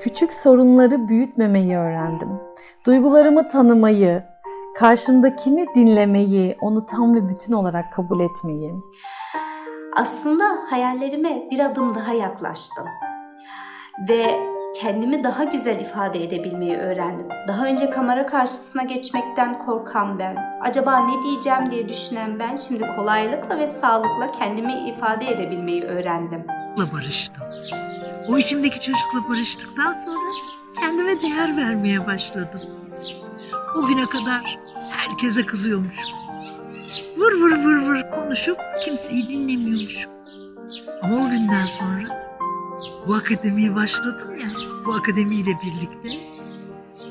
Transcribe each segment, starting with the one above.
Küçük sorunları büyütmemeyi öğrendim. Duygularımı tanımayı, karşımdakini dinlemeyi, onu tam ve bütün olarak kabul etmeyi. Aslında hayallerime bir adım daha yaklaştım. Ve kendimi daha güzel ifade edebilmeyi öğrendim. Daha önce kamera karşısına geçmekten korkan ben, acaba ne diyeceğim diye düşünen ben şimdi kolaylıkla ve sağlıkla kendimi ifade edebilmeyi öğrendim. barıştım. O içimdeki çocukla barıştıktan sonra kendime değer vermeye başladım. O güne kadar herkese kızıyormuşum. Vır vır vır vır konuşup kimseyi dinlemiyormuşum. Ama o günden sonra bu akademiye başladım ya, bu akademiyle birlikte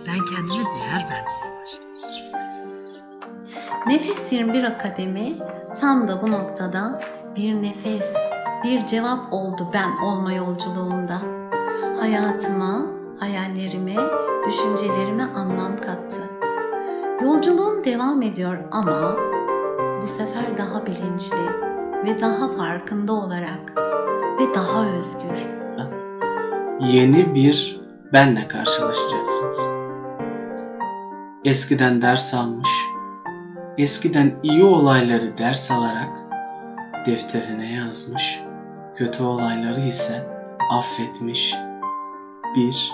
ben kendime değer vermeye başladım. Nefes 21 Akademi tam da bu noktada bir nefes, bir cevap oldu ben olma yolculuğumda. Hayatıma, hayallerime, düşüncelerime anlam kattı. Yolculuğum devam ediyor ama bu sefer daha bilinçli ve daha farkında olarak ve daha özgür. yeni bir benle karşılaşacaksınız. Eskiden ders almış, eskiden iyi olayları ders alarak defterine yazmış, kötü olayları ise affetmiş bir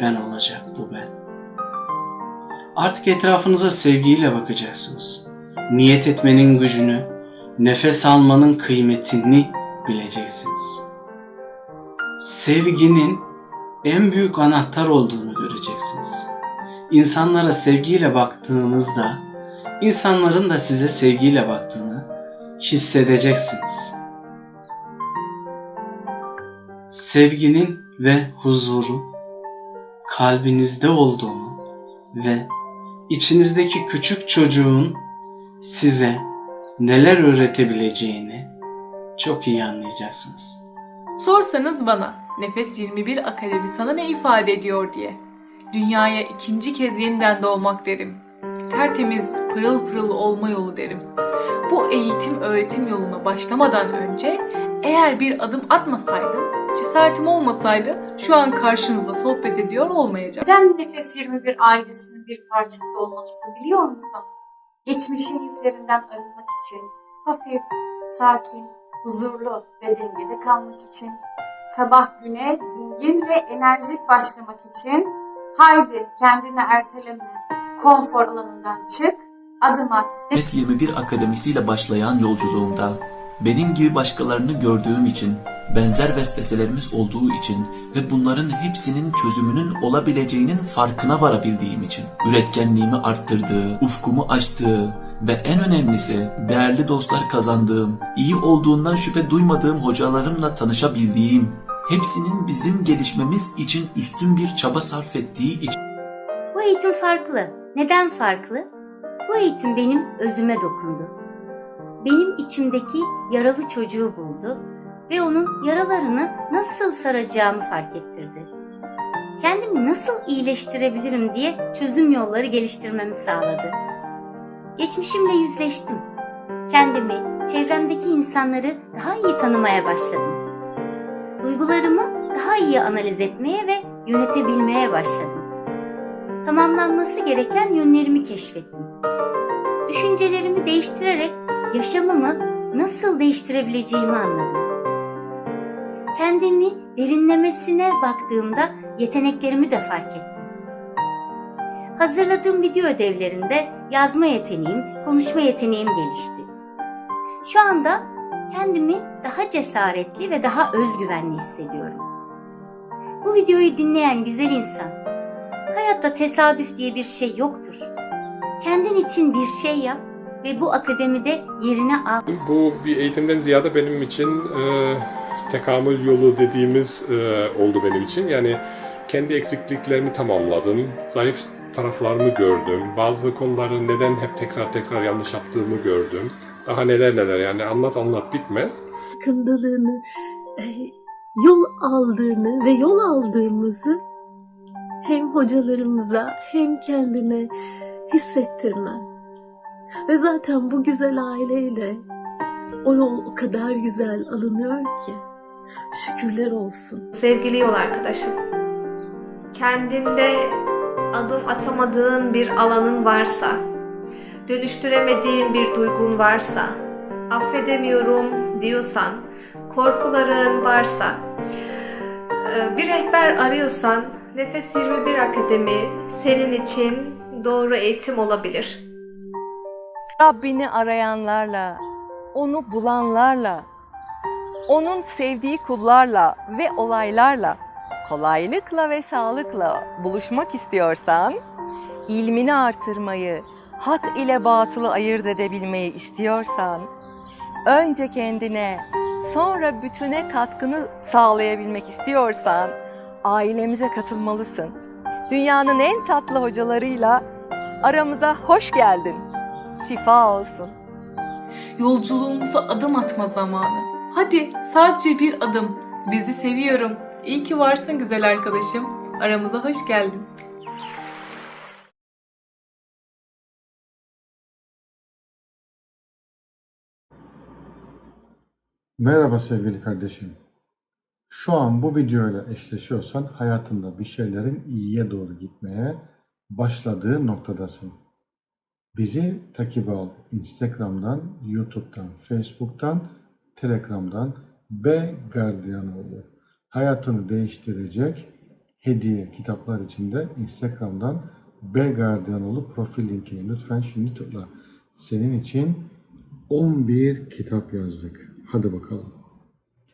ben olacak bu ben. Artık etrafınıza sevgiyle bakacaksınız. Niyet etmenin gücünü, nefes almanın kıymetini bileceksiniz sevginin en büyük anahtar olduğunu göreceksiniz. İnsanlara sevgiyle baktığınızda insanların da size sevgiyle baktığını hissedeceksiniz. Sevginin ve huzurun kalbinizde olduğunu ve içinizdeki küçük çocuğun size neler öğretebileceğini çok iyi anlayacaksınız. Sorsanız bana Nefes 21 Akademi sana ne ifade ediyor diye. Dünyaya ikinci kez yeniden doğmak derim. Tertemiz, pırıl pırıl olma yolu derim. Bu eğitim öğretim yoluna başlamadan önce eğer bir adım atmasaydım, cesaretim olmasaydı şu an karşınızda sohbet ediyor olmayacaktım. Neden Nefes 21 ailesinin bir parçası olmalısın biliyor musun? Geçmişin yüklerinden arınmak için, hafif, sakin, huzurlu ve dengede kalmak için, sabah güne dingin ve enerjik başlamak için, haydi kendini erteleme, konfor alanından çık, adım at. Nefes 21 Akademisiyle başlayan yolculuğumda benim gibi başkalarını gördüğüm için, benzer vesveselerimiz olduğu için ve bunların hepsinin çözümünün olabileceğinin farkına varabildiğim için, üretkenliğimi arttırdığı, ufkumu açtığı ve en önemlisi değerli dostlar kazandığım, iyi olduğundan şüphe duymadığım hocalarımla tanışabildiğim, hepsinin bizim gelişmemiz için üstün bir çaba sarf ettiği için Bu eğitim farklı. Neden farklı? Bu eğitim benim özüme dokundu. Benim içimdeki yaralı çocuğu buldu ve onun yaralarını nasıl saracağımı fark ettirdi. Kendimi nasıl iyileştirebilirim diye çözüm yolları geliştirmemi sağladı. Geçmişimle yüzleştim. Kendimi, çevremdeki insanları daha iyi tanımaya başladım. Duygularımı daha iyi analiz etmeye ve yönetebilmeye başladım tamamlanması gereken yönlerimi keşfettim. Düşüncelerimi değiştirerek yaşamımı nasıl değiştirebileceğimi anladım. Kendimi derinlemesine baktığımda yeteneklerimi de fark ettim. Hazırladığım video ödevlerinde yazma yeteneğim, konuşma yeteneğim gelişti. Şu anda kendimi daha cesaretli ve daha özgüvenli hissediyorum. Bu videoyu dinleyen güzel insan, Hayatta tesadüf diye bir şey yoktur. Kendin için bir şey yap ve bu akademide yerini al. Bu bir eğitimden ziyade benim için e, tekamül yolu dediğimiz e, oldu benim için. Yani kendi eksikliklerimi tamamladım, zayıf taraflarımı gördüm, bazı konuları neden hep tekrar tekrar yanlış yaptığımı gördüm. Daha neler neler yani anlat anlat bitmez. farkındalığını, e, yol aldığını ve yol aldığımızı hem hocalarımıza hem kendine hissettirmen. Ve zaten bu güzel aileyle o yol o kadar güzel alınıyor ki şükürler olsun. Sevgili yol arkadaşım, kendinde adım atamadığın bir alanın varsa, dönüştüremediğin bir duygun varsa, affedemiyorum diyorsan, korkuların varsa, e, bir rehber arıyorsan Nefes 21 Akademi senin için doğru eğitim olabilir. Rabbini arayanlarla, onu bulanlarla, onun sevdiği kullarla ve olaylarla kolaylıkla ve sağlıkla buluşmak istiyorsan, ilmini artırmayı, hak ile batılı ayırt edebilmeyi istiyorsan, önce kendine, sonra bütüne katkını sağlayabilmek istiyorsan, ailemize katılmalısın. Dünyanın en tatlı hocalarıyla aramıza hoş geldin. Şifa olsun. Yolculuğumuza adım atma zamanı. Hadi sadece bir adım. Bizi seviyorum. İyi ki varsın güzel arkadaşım. Aramıza hoş geldin. Merhaba sevgili kardeşim. Şu an bu videoyla eşleşiyorsan hayatında bir şeylerin iyiye doğru gitmeye başladığı noktadasın. Bizi takip al Instagram'dan, YouTube'dan, Facebook'tan, Telegram'dan B Gardiyanoğlu. Hayatını değiştirecek hediye kitaplar içinde Instagram'dan B Gardiyanoğlu profil linkini lütfen şimdi tıkla. Senin için 11 kitap yazdık. Hadi bakalım.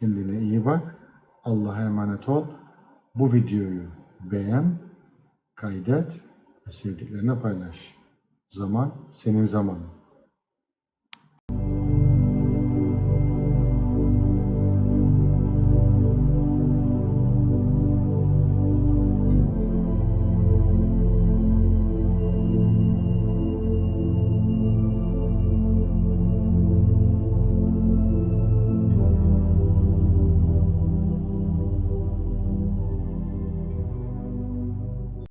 Kendine iyi bak. Allah'a emanet ol. Bu videoyu beğen, kaydet ve sevdiklerine paylaş. Zaman senin zamanın.